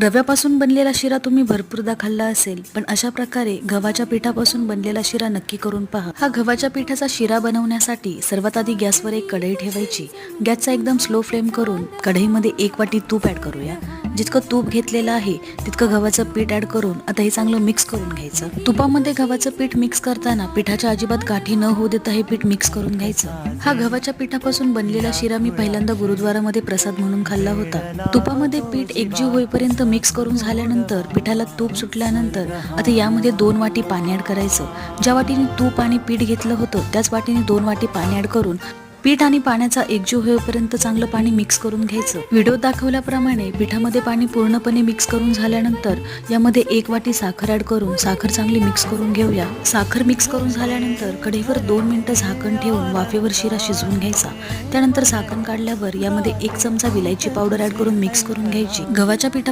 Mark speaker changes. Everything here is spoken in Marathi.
Speaker 1: रव्यापासून बनलेला शिरा तुम्ही भरपूरदा खाल्ला असेल पण अशा प्रकारे गव्हाच्या पिठापासून बनलेला शिरा नक्की करून पहा. हा गव्हाच्या पिठाचा शिरा बनवण्यासाठी सर्वात आधी गॅसवर एक कढई ठेवायची. गॅसचा एकदम स्लो फ्लेम करून कढईमध्ये एक वाटी तूप ॲड करूया. जितकं तूप घेतलेलं आहे तितकं गव्हाचं पीठ ऍड करून आता हे चांगलं मिक्स करून घ्यायचं. तुपामध्ये गव्हाचं पीठ मिक्स करताना पिठाच्या अजिबात गाठी न होऊ देता हे पीठ मिक्स करून घ्यायचं. हा गव्हाच्या पिठापासून बनलेला शिरा मी पहिल्यांदा गुरुद्वारामध्ये प्रसाद म्हणून खाल्ला होता. तुपामध्ये पीठ एकजीव होईपर्यंत मिक्स करून झाल्यानंतर पिठाला तूप सुटल्यानंतर आता यामध्ये दोन वाटी पाणी ऍड करायचं. ज्या वाटीने तूप आणि पीठ घेतलं होतं त्याच वाटीने दोन वाटी पाणी ऍड करून पीठ आणि पाण्याचा एकजीव होईपर्यंत चांगलं पाणी मिक्स करून घ्यायचं. व्हिडिओ दाखवल्याप्रमाणे पिठामध्ये पाणी पूर्णपणे मिक्स करून झाल्यानंतर यामध्ये एक वाटी साखर ऍड करून साखर चांगली मिक्स करून घेऊया. साखर मिक्स करून झाल्यानंतर कढईवर दोन मिनिटं झाकण ठेवून वाफेवर शिरा शिजवून घ्यायचा. त्यानंतर झाकण काढल्यावर यामध्ये एक चमचा विलायची पावडर ऍड करून मिक्स करून घ्यायची. गव्हाच्या पिठा